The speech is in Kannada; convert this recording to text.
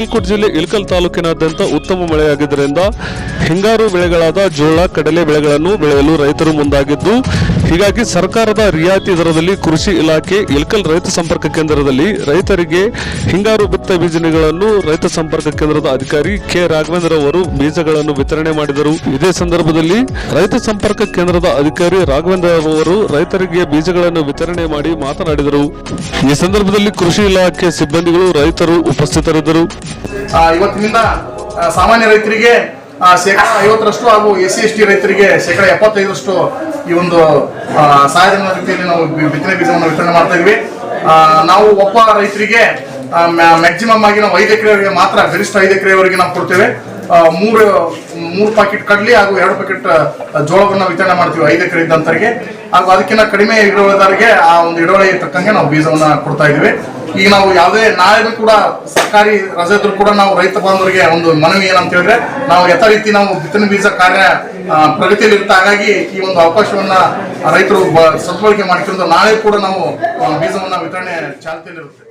ಬಾಗಲಕೋಟೆ ಜಿಲ್ಲೆ ಇಳಕಲ್ ತಾಲೂಕಿನಾದ್ಯಂತ ಉತ್ತಮ ಮಳೆಯಾಗಿದ್ದರಿಂದ ಹಿಂಗಾರು ಬೆಳೆಗಳಾದ ಜೋಳ ಕಡಲೆ ಬೆಳೆಗಳನ್ನು ಬೆಳೆಯಲು ರೈತರು ಮುಂದಾಗಿದ್ದು ಹೀಗಾಗಿ ಸರ್ಕಾರದ ರಿಯಾಯಿತಿ ದರದಲ್ಲಿ ಕೃಷಿ ಇಲಾಖೆ, ಇಳಕಲ್ ರೈತ ಸಂಪರ್ಕ ಕೇಂದ್ರದಲ್ಲಿ ರೈತರಿಗೆ ಹಿಂಗಾರು ಬಿತ್ತ ಬೀಜನೆಗಳನ್ನು ರೈತ ಸಂಪರ್ಕ ಕೇಂದ್ರದ ಅಧಿಕಾರಿ ಕೆ. ರಾಘವೇಂದ್ರ ಅವರು ಬೀಜಗಳನ್ನು ವಿತರಣೆ ಮಾಡಿದರು. ಇದೇ ಸಂದರ್ಭದಲ್ಲಿ ರೈತ ಸಂಪರ್ಕ ಕೇಂದ್ರದ ಅಧಿಕಾರಿ ರಾಘವೇಂದ್ರ ಅವರು ರೈತರಿಗೆ ಬೀಜಗಳನ್ನು ವಿತರಣೆ ಮಾಡಿ ಮಾತನಾಡಿದರು. ಈ ಸಂದರ್ಭದಲ್ಲಿ ಕೃಷಿ ಇಲಾಖೆ ಸಿಬ್ಬಂದಿಗಳು ರೈತರು ಉಪಸ್ಥಿತರಿದ್ದರು. ಇವತ್ತಿನಿಂದ ಸಾಮಾನ್ಯ ರೈತರಿಗೆ ಶೇಕಡ ಐವತ್ತರಷ್ಟು ಹಾಗೂ ಎಸ್ ಸಿ ಎಸ್ ಟಿ ರೈತರಿಗೆ ಶೇಕಡ ಎಪ್ಪತ್ತೈದರಷ್ಟು ಈ ಒಂದು ಸಹಾಯಧನ ರೀತಿಯಲ್ಲಿ ನಾವು ಬಿತ್ತನೆ ಬೀಜವನ್ನು ವಿತರಣೆ ಮಾಡ್ತಾ ಇದ್ವಿ. ಆ, ನಾವು ಒಬ್ಬ ರೈತರಿಗೆ ಮ್ಯಾಕ್ಸಿಮಮ್ ಆಗಿ ನಾವು ಐದು ಎಕರೆವರೆಗೆ ಮಾತ್ರ ಗರಿಷ್ಠ ಐದು ಎಕರೆವರೆಗೆ ನಾವು ಕೊಡ್ತೇವೆ. ಮೂರು ಮೂರು ಪ್ಯಾಕೆಟ್ ಕಡ್ಲಿ ಹಾಗೂ ಎರಡು ಪ್ಯಾಕೆಟ್ ಜೋಳವನ್ನು ವಿತರಣೆ ಮಾಡ್ತೀವಿ. ಐದು ಎಕರೆ ಇದ್ದಂತರಿಗೆ. ಹಾಗೂ ಅದಕ್ಕಿಂತ ಕಡಿಮೆ ಇಳುವರಿದಾರರಿಗೆ ಆ ಒಂದು ಇಳುವರಿ ತಕ್ಕಂಗೆ ನಾವು ಬೀಜವನ್ನ ಕೊಡ್ತಾ ಇದೀವಿ ಈಗ ನಾವು ಯಾವುದೇ ನಾಳೆನೂ ಕೂಡ ಸರ್ಕಾರಿ ರಜೆ ಇದ್ರೂ ಕೂಡ ನಾವು ರೈತ ಬಾಂಧವರಿಗೆ ಒಂದು ಮನವಿ ಏನಂತ ಹೇಳಿದ್ರೆ, ನಾವು ಯಥಾ ರೀತಿ ನಾವು ಬಿತ್ತನೆ ಬೀಜ ಕಾರ್ಯ ಪ್ರಗತಿಯಲ್ಲಿ ಇರುತ್ತೆ ಹಾಗಾಗಿ ಈ ಒಂದು ಅವಕಾಶವನ್ನ ರೈತರು ಸದ್ಬಳಕೆ ಮಾಡಿಕೊಂಡು ನಾಳೆ ಕೂಡ ನಾವು ಬೀಜವನ್ನ ವಿತರಣೆ ಚಾಲ್ತಿಯಲ್ಲಿರುತ್ತೆ.